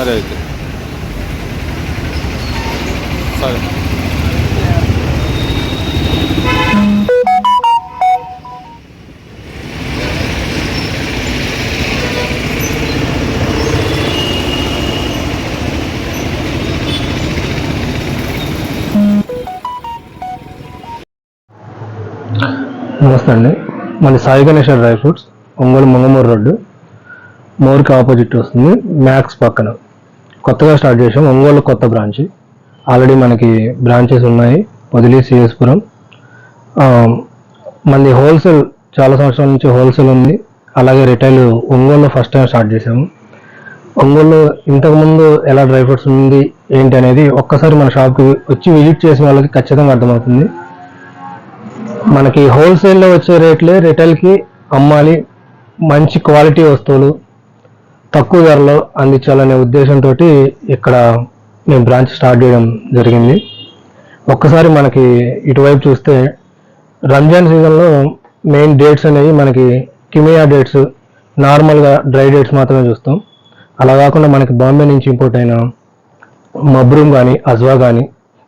సరే అయితే. సరే. నమస్తే అండి. మన Sai Ganeshwara dry fruits Ongole Mangamuru road. మోర్కి opposite వస్తుంది మ్యాక్స్ పక్కన. కొత్తగా స్టార్ట్ చేసాం. ఒంగోలు కొత్త బ్రాంచ్ ఆల్రెడీ మనకి బ్రాంచెస్ ఉన్నాయి. వదిలి సిఎస్పురం. మనది హోల్సేల్ చాలా సంవత్సరాల నుంచి హోల్సేల్ ఉంది. అలాగే రిటైల్ ఒంగోలులో ఫస్ట్ టైం స్టార్ట్ చేసాము. ఒంగోలు ఇంతకుముందు ఎలా డ్రై ఫ్రూట్స్ ఉంది ఏంటి అనేది ఒక్కసారి మన షాప్కి వచ్చి విజిట్ చేసిన వాళ్ళకి ఖచ్చితంగా అర్థమవుతుంది. మనకి హోల్సేల్లో వచ్చే రేట్లే రిటైల్కి అమ్మాలి. మంచి క్వాలిటీ వస్తువులు తక్కువ ధరలో అందించాలనే ఉద్దేశంతో ఇక్కడ మేము బ్రాంచ్ స్టార్ట్ చేయడం జరిగింది. ఒక్కసారి మనకి ఇటువైపు చూస్తే రంజాన్ సీజన్లో మెయిన్ డేట్స్ అనేవి మనకి కిమియా డేట్స్ నార్మల్గా డ్రై డేట్స్ మాత్రమే చూస్తాం. అలా కాకుండా మనకి బాంబే నుంచి ఇంపోర్ట్ అయిన మబ్రూమ్ కానీ అజ్వా కానీ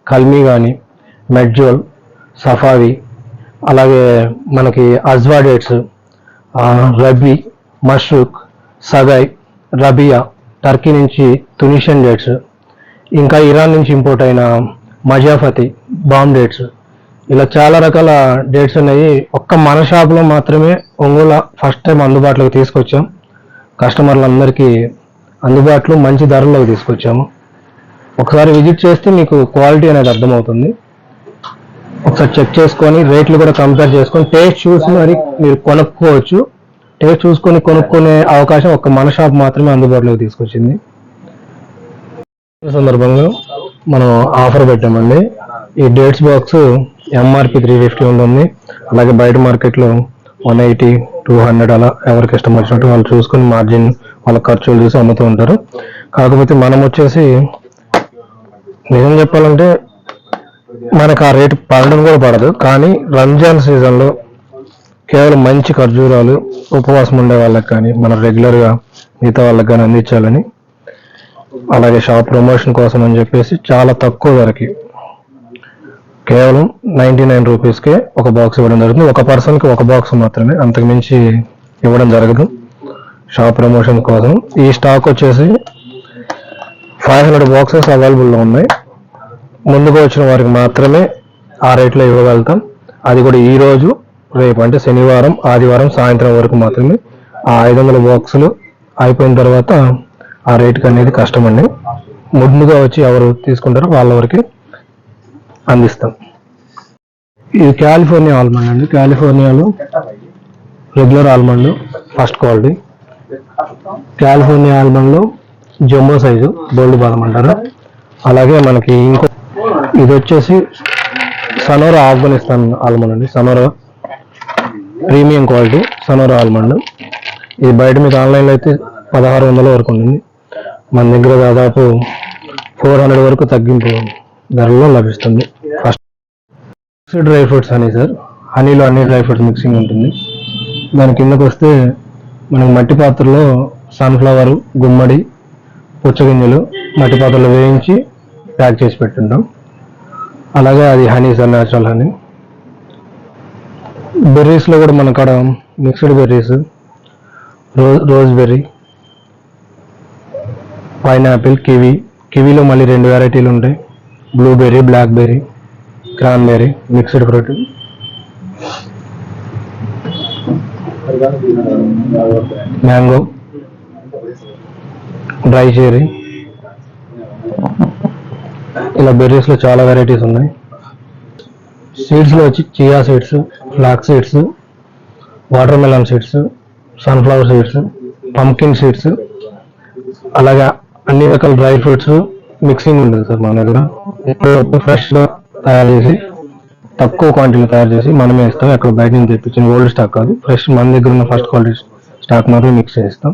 కల్మీ కానీ మెడ్జోల్ సఫావి అలాగే మనకి Ajwa dates Rabi Mashrook Sagai Rabia Turkey నుంచి తునిషియన్ డేట్స్ ఇంకా ఇరాన్ నుంచి ఇంపోర్ట్ అయిన మజాఫతి బామ్ డేట్స్. ఇలా చాలా రకాల డేట్స్ ఉన్నాయి ఒక్క మన షాప్లో మాత్రమే ఒంగోలు ఫస్ట్ టైం అందుబాటులోకి తీసుకొచ్చాం. కస్టమర్లందరికీ అందుబాటులో మంచి ధరలోకి తీసుకొచ్చాము. ఒకసారి విజిట్ చేస్తే మీకు క్వాలిటీ అనేది అర్థమవుతుంది. ఒకసారి చెక్ చేసుకొని రేట్లు కూడా కంపేర్ చేసుకొని టేస్ట్ చూసి మరి మీరు కొనుక్కోవచ్చు. టేస్ట్ చూసుకొని కొనుక్కునే అవకాశం ఒక మన షాప్ మాత్రమే అందుబాటులోకి తీసుకొచ్చింది. ఈ సందర్భంగా మనం ఆఫర్ పెట్టామండి. ఈ dates box MRP three fifty ఉంటుంది. అలాగే బయట మార్కెట్లో వన్ ఎయిటీ టూ హండ్రెడ్ అలా ఎవరికి ఇష్టం వచ్చినట్టు వాళ్ళు చూసుకొని మార్జిన్ వాళ్ళ ఖర్చులు చూసి అమ్ముతూ ఉంటారు. కాకపోతే మనం వచ్చేసి నిజం చెప్పాలంటే మనకు ఆ రేటు పడడం కూడా పడదు. కానీ రంజాన్ సీజన్లో కేవలం మంచి ఖర్జూరాలు ఉపవాసం ఉండే వాళ్ళకి కానీ మన రెగ్యులర్గా మిగతా వాళ్ళకి కానీ అందించాలని అలాగే షాప్ ప్రమోషన్ కోసం అని చెప్పేసి చాలా తక్కువ ధరకి కేవలం నైంటీ నైన్ రూపీస్కే ఒక బాక్స్ ఇవ్వడం జరుగుతుంది. ఒక పర్సన్కి ఒక బాక్స్ మాత్రమే అంతకు మించి ఇవ్వడం జరగదు. షాప్ ప్రమోషన్ కోసం ఈ స్టాక్ వచ్చేసి ఫైవ్ హండ్రెడ్ బాక్సెస్ అవైలబుల్లో ఉన్నాయి. ముందుకు వచ్చిన వారికి మాత్రమే ఆ రేట్లో ఇవ్వగలుగుతాం. అది కూడా ఈ రోజు రేపు అంటే శనివారం ఆదివారం సాయంత్రం వరకు మాత్రమే ఆ ఐదు వందల బాక్సులు అయిపోయిన తర్వాత ఆ రేటుకి అనేది కష్టం అండి ముందుగా వచ్చి ఎవరు తీసుకుంటారో వాళ్ళ వరకు అందిస్తాం. ఇది కాలిఫోర్నియా ఆల్మండ్ అండి. కాలిఫోర్నియాలో regular almond first quality. California ఆల్మండ్లో jumbo size gold బాదం అంటారు. అలాగే మనకి ఇంకో ఇది వచ్చేసి సనోరా ఆఫ్ఘనిస్తాన్ ఆల్మండ్ అండి. సనోరా ప్రీమియం క్వాలిటీ సనోరా ఆల్మండ్. ఇది బయట మీకు ఆన్లైన్లో అయితే పదహారు వందల వరకు ఉంటుంది. మన దగ్గర దాదాపు ఫోర్ హండ్రెడ్ వరకు తగ్గింపు ధరలో లభిస్తుంది. First mixed dry fruits honey sir. హనీలో అన్ని డ్రై ఫ్రూట్స్ మిక్సింగ్ ఉంటుంది. దాని కిందకు వస్తే మనకి మట్టి పాత్రలో సన్ఫ్లవర్ గుమ్మడి పుచ్చగింజలు మట్టి పాత్రలో వేయించి ప్యాక్ చేసి పెట్టుంటాం. అలాగే అది హనీ సార్ న్యాచురల్ హనీ. బెర్రీస్లో కూడా మన కాడ mixed berries rose rose berry pineapple kiwi కివీలో మళ్ళీ రెండు వెరైటీలు ఉంటాయి. Blueberry blackberry cranberry mixed fruit. Mango dry cherry ఇలా బెర్రీస్లో చాలా వెరైటీస్ ఉన్నాయి. సీడ్స్లో వచ్చి chia seeds flax seeds watermelon seeds sunflower seeds pumpkin seeds అలాగా అన్ని రకాల డ్రై ఫ్రూట్స్ మిక్సింగ్ ఉంటుంది సార్ మన దగ్గర. ఫ్రెష్ ఫ్రెష్గా తయారు చేసి తక్కువ క్వాంటిటీలో తయారు చేసి మనమే ఇస్తాం. ఎక్కడ బయట నుంచి తెప్పించిన ఓల్డ్ స్టాక్ కాదు. ఫ్రెష్ మన దగ్గర ఉన్న ఫస్ట్ క్వాలిటీ స్టాక్ మాత్రం మిక్స్ చేస్తాం.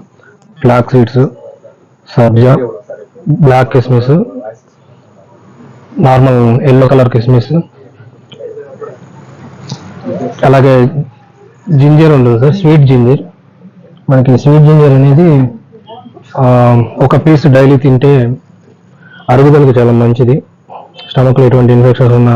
ఫ్లాక్ సీడ్స్ సబ్జా బ్లాక్ కిస్మిస్ నార్మల్ ఎల్లో కలర్ కిస్మిస్ అలాగే జింజర్ ఉంటుంది సార్ స్వీట్ జింజర్. మనకి స్వీట్ జింజర్ అనేది ఒక పీస్ డైలీ తింటే అరుగుదలకు చాలా మంచిది. స్టమక్లో ఎటువంటి ఇన్ఫెక్షన్స్ ఉన్నా